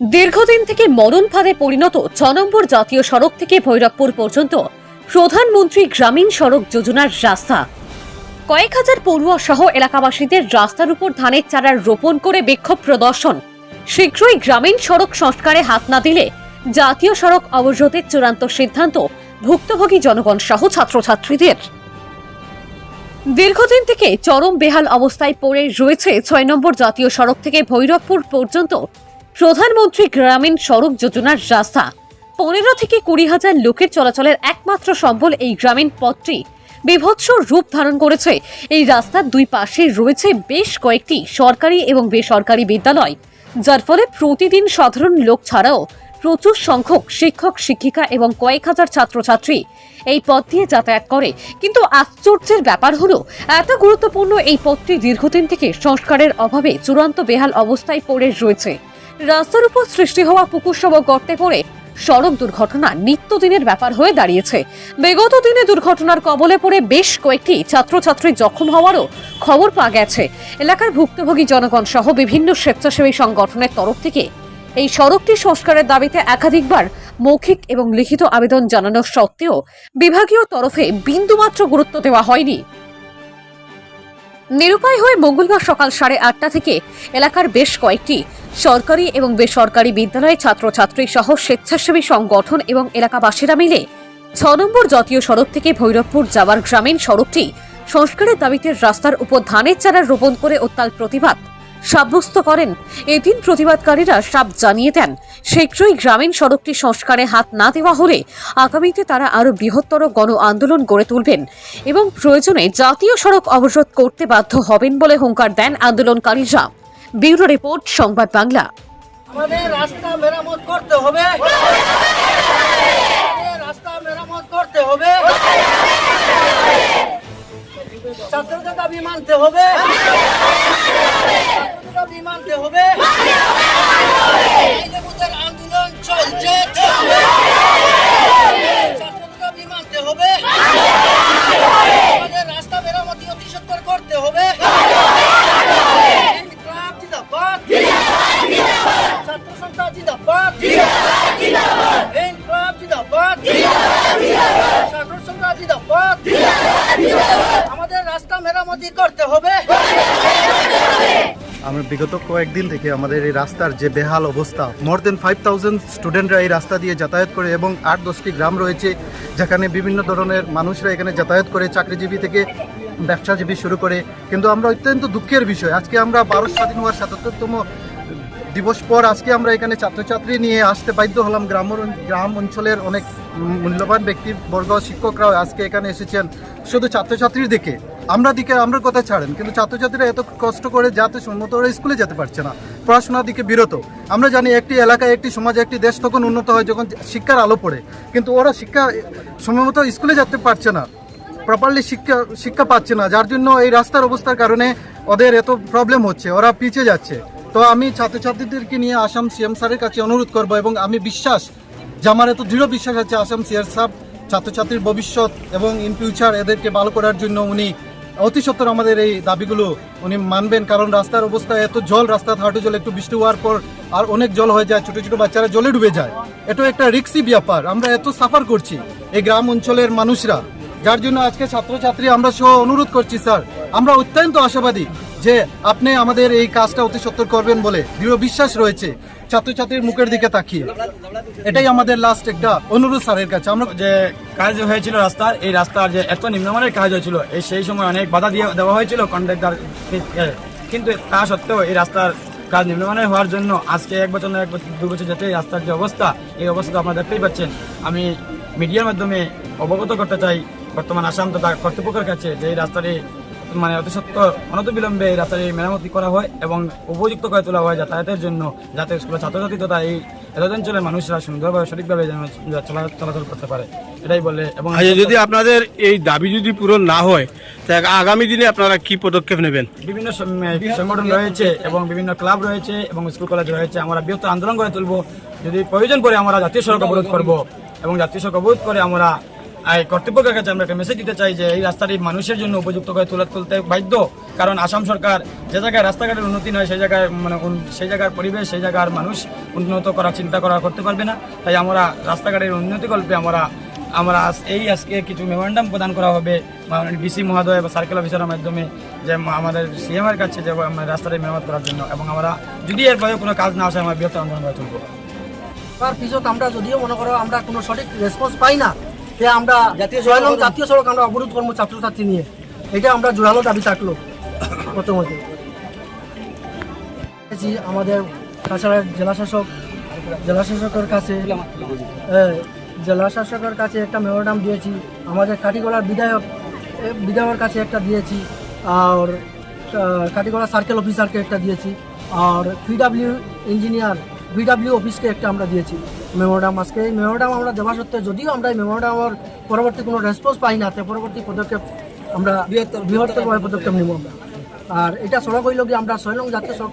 দীর্ঘদিন থেকে মরণ ফাঁদে পরিণত ছ নম্বর জাতীয় সড়ক থেকে ভৈরবপুর পর্যন্ত প্রধানমন্ত্রী গ্রামীণ সড়ক যোজনার রাস্তা। কয়েক হাজার পড়ুয়া সহ এলাকাবাসীদের রাস্তার উপর ধানের চারা রোপণ করে বিক্ষোভ প্রদর্শন। শীঘ্রই গ্রামীণ সড়ক সংস্কারে হাত না দিলে জাতীয় সড়ক অবরোধের চূড়ান্ত সিদ্ধান্ত ভুক্তভোগী জনগণ সহ ছাত্রছাত্রীদের। দীর্ঘদিন থেকে চরম বেহাল অবস্থায় পড়ে রয়েছে ছয় নম্বর জাতীয় সড়ক থেকে ভৈরবপুর পর্যন্ত প্রধানমন্ত্রী গ্রামীণ সড়ক যোজনার রাস্তা। পনেরো থেকে কুড়ি হাজার লোকের চলাচলের একমাত্র সম্বল এই গ্রামীণ পথটি। বিভৎস রূপ ধারণ করেছে। এই রাস্তার দুই পাশে রয়েছে বেশ কয়েকটি সরকারি এবং বেসরকারি বিদ্যালয়, যার ফলে প্রতিদিন সাধারণ লোক ছাড়াও প্রচুর সংখ্যক শিক্ষক, শিক্ষিকা এবং কয়েক হাজার ছাত্রছাত্রী এই পথ দিয়ে যাতায়াত করে। কিন্তু আশ্চর্যের ব্যাপার হলো, এত গুরুত্বপূর্ণ এই পথটি দীর্ঘদিন থেকে সংস্কারের অভাবে চূড়ান্ত বেহাল অবস্থায় পড়ে রয়েছে। রাস্তার উপর সৃষ্টি হওয়া পুকুরসম গর্তে পড়ে সড়ক দুর্ঘটনা নিত্যদিনের ব্যাপার হয়ে দাঁড়িয়েছে। বিগত দিনে দুর্ঘটনার কবলে পড়ে বেশ কয়েকটি ছাত্রছাত্রী জখম হওয়ারও খবর পাওয়া গেছে। এলাকার ভুক্তভোগী জনগণ সহ বিভিন্ন স্বেচ্ছাসেবী সংগঠনের তরফ থেকে এই সড়কটি সংস্কারের দাবিতে একাধিকবার মৌখিক এবং লিখিত আবেদন জানানো সত্ত্বেও বিভাগীয় তরফে বিন্দুমাত্র গুরুত্ব দেওয়া হয়নি। নিরুপায় হয়ে মঙ্গলবার সকাল সাড়ে আটটা থেকে এলাকার বেশ কয়েকটি সরকারি এবং বেসরকারি বিদ্যালয়ে ছাত্রছাত্রী সহ স্বেচ্ছাসেবী সংগঠন এবং এলাকাবাসীরা মিলে ছ নম্বর জাতীয় সড়ক থেকে ভৈরবপুর যাওয়ার গ্রামীণ সড়কটি সংস্কারের দাবিতে রাস্তার উপর ধানের চারা রোপণ করে অত্যাল প্রতিবাদ। সাব্যস্ত করেন। এদিন প্রতিবাদকারীরা সাপ জানিয়ে দেন, শীঘ্রই গ্রামীণ সড়কটি সংস্কারে হাত না দেওয়া হলে আগামীতে তারা আরও বৃহত্তর গণ আন্দোলন গড়ে তুলবেন এবং প্রয়োজনে জাতীয় সড়ক অবরোধ করতে বাধ্য হবেন বলে হুঙ্কার দেন আন্দোলনকারীরা। ব্যুরো রিপোর্ট, সংবাদ বাংলা। আমাদের রাস্তা মেরামত করতে হবে। রাস্তা মেরামত করতে হবে। ছাত্রদের দাবি মানতে হবে। মেরামতি করতে হবে। আমরা বিগত কয়েকদিন থেকে আমাদের এই রাস্তার যে বেহাল অবস্থা মোর দেন ফাইভ থাউজেন্ড স্টুডেন্টরা এই রাস্তা দিয়ে যাতায়াত করে এবং আট দশটি গ্রাম রয়েছে, যেখানে বিভিন্ন ধরনের মানুষরা এখানে যাতায়াত করে, চাকরিজীবী থেকে ব্যবসাজীবী শুরু করে। কিন্তু আমরা অত্যন্ত দুঃখের বিষয়, আজকে আমরা ভারত স্বাধীন হওয়ার সাতাত্তরতম দিবস পর আজকে আমরা এখানে ছাত্রছাত্রী নিয়ে আসতে বাধ্য হলাম। গ্রাম গ্রাম অঞ্চলের অনেক মূল্যবান ব্যক্তিবর্গ, শিক্ষকরাও আজকে এখানে এসেছেন। শুধু ছাত্রছাত্রীর দিকে আমরা দিকে, আমরা কথা ছাড়েন? কিন্তু ছাত্রছাত্রীরা এত কষ্ট করে যাতে সম্মত, ওরা স্কুলে যেতে পারছে না। পড়াশোনার দিকে বিরত। আমরা জানি একটি এলাকায়, একটি সমাজে, একটি দেশ তখন উন্নত হয় যখন শিক্ষার আলো পড়ে। কিন্তু ওরা শিক্ষা সময়মত স্কুলে যেতে পারছে না। প্রপারলি শিক্ষা শিক্ষা পাচ্ছে না। যার জন্য এই রাস্তার অবস্থার কারণে ওদের এত প্রবলেম হচ্ছে। ওরা পিছিয়ে যাচ্ছে। তো আমি ছাত্রছাত্রীদেরকে নিয়ে আসাম সিএম স্যারের কাছে অনুরোধ করব এবং আমি বিশ্বাস, যে আমার এত দৃঢ় বিশ্বাস আছে আসাম সিএর সাহেব ছাত্রছাত্রীর ভবিষ্যৎ এবং ইন ফিউচার এদেরকে ভালো করার জন্য উনি অতি সত্তর আমাদের এই দাবিগুলো উনি মানবেন, কারণ রাস্তার অবস্থা, এত জল, রাস্তা হাঁটু জল, একটু বৃষ্টি হওয়ার পর আর অনেক জল হয়ে যায়, ছোট ছোট বাচ্চারা জলে ডুবে যায়। এটা একটা রিক্সি ব্যাপার, আমরা এত সাফার করছি এই গ্রাম অঞ্চলের মানুষরা। যার জন্য আজকে ছাত্রছাত্রী আমরা সহ অনুরোধ করছি, স্যার। আমরা অত্যন্ত আশাবাদী যে আপনি আমাদের এই কাজটা অতি সত্তর করবেন বলে দৃঢ় বিশ্বাস রয়েছে। ছাত্রছাত্রীর মুখের দিকে তাকিয়ে। এটাই আমাদের লাস্ট একটা অনুরোধ স্যারের কাছে। আমরা যে কাজ হয়েছিল রাস্তার, এই রাস্তার যে এত নিম্নমানের কাজ হয়েছিল, এই সেই সময় অনেক বাধা দিয়ে দেওয়া হয়েছিল কন্ট্রাক্টর কিন্তু তা সত্ত্বেও এই রাস্তার কাজ নিম্নমানের হওয়ার জন্য আজকে এক বছর না এক বছর, দু বছর যেতে রাস্তার যে অবস্থা, এই অবস্থা আপনারা দেখতেই পাচ্ছেন। আমি মিডিয়ার মাধ্যমে অবগত করতে চাই বর্তমান আসাম তথা কর্তৃপক্ষের কাছে যে এই রাস্তাটি মানে অতি সত্ত্বর অনতিবিলম্বে এই রাস্তাটি মেরামতি করা হয় এবং উপযুক্ত করে তোলা হয় যাতায়াতের জন্য যাতে স্কুলের ছাত্রছাত্রী তথা এই অঞ্চলের মানুষরা সুন্দরভাবে সঠিকভাবে চলাচল করতে পারে। এটাই বলে এবং আচ্ছা যদি আপনাদের এই দাবি যদি পূরণ না হয় আগামী দিনে আপনারা কি পদক্ষেপ নেবেন? বিভিন্ন সংগঠন রয়েছে এবং বিভিন্ন ক্লাব রয়েছে এবং স্কুল কলেজ রয়েছে। আমরা বৃহত্তর আন্দোলন করে তুলব। যদি প্রয়োজন পড়ে আমরা জাতীয় সড়ক অবরোধ করব এবং জাতীয় সড়ক অবরোধ করে আমরা আর কর্তৃপক্ষের কাছে আমরা একটা মেসেজ দিতে চাই যে এই রাস্তাটি মানুষের জন্য উপযুক্ত করে তুলে তুলতে বাধ্য। কারণ আসাম সরকার যে জায়গায় রাস্তাঘাটের উন্নতি নয়, সেই জায়গায় মানে সেই জায়গার পরিবেশ, সেই জায়গার মানুষ উন্নত করার চিন্তা করা করতে পারবে না। তাই আমরা রাস্তাঘাটের উন্নতি কল্পে আমরা আমরা এই আজকে কিছু মেমোরেন্ডাম প্রদান করা হবে ডিসি মহোদয় বা সার্কেল অফিসারের মাধ্যমে যে আমাদের সিএম এর কাছে যে রাস্তাটি মেরামত করার জন্য। এবং আমরা যদি এর বাইরে কোনো কাজ না আসে, আমরা বৃহত্তর আন্দোলন করে তুলবো। তার পিছত আমরা যদিও মনে করো আমরা কোনো সঠিক রেসপন্স পাই না যে আমরা ছয় নং জাতীয় সড়ক আমরা অবরোধ করব ছাত্রছাত্রী নিয়ে। এটা আমরা জোরালো দাবি থাকল প্রথমত। আমাদের তাছাড়া জেলা শাসক জেলা শাসকের কাছে জেলা শাসকের কাছে একটা মেমোরান্ডাম দিয়েছি আমাদের কাটিগড়ার বিধায়ক বিধায়কের কাছে একটা দিয়েছি আর কাটিগড়া সার্কেল অফিসারকে একটা দিয়েছি আর P W D engineer B W অফিসকে একটা আমরা দিয়েছি। মেমোরান্ডাম আজকে। এই মেমোরাম আমরা দেওয়া সত্ত্বেও যদিও আমরা এই মেমোরামের পরবর্তী কোনো রেসপন্স পাই না তাই পরবর্তী পদক্ষেপ আমরা বৃহত্তর বৃহত্তর পদক্ষেপ নিব। আমরা আর এটা সড়ক হইল গিয়ে আমরা সৈলং জাতীয় সড়ক।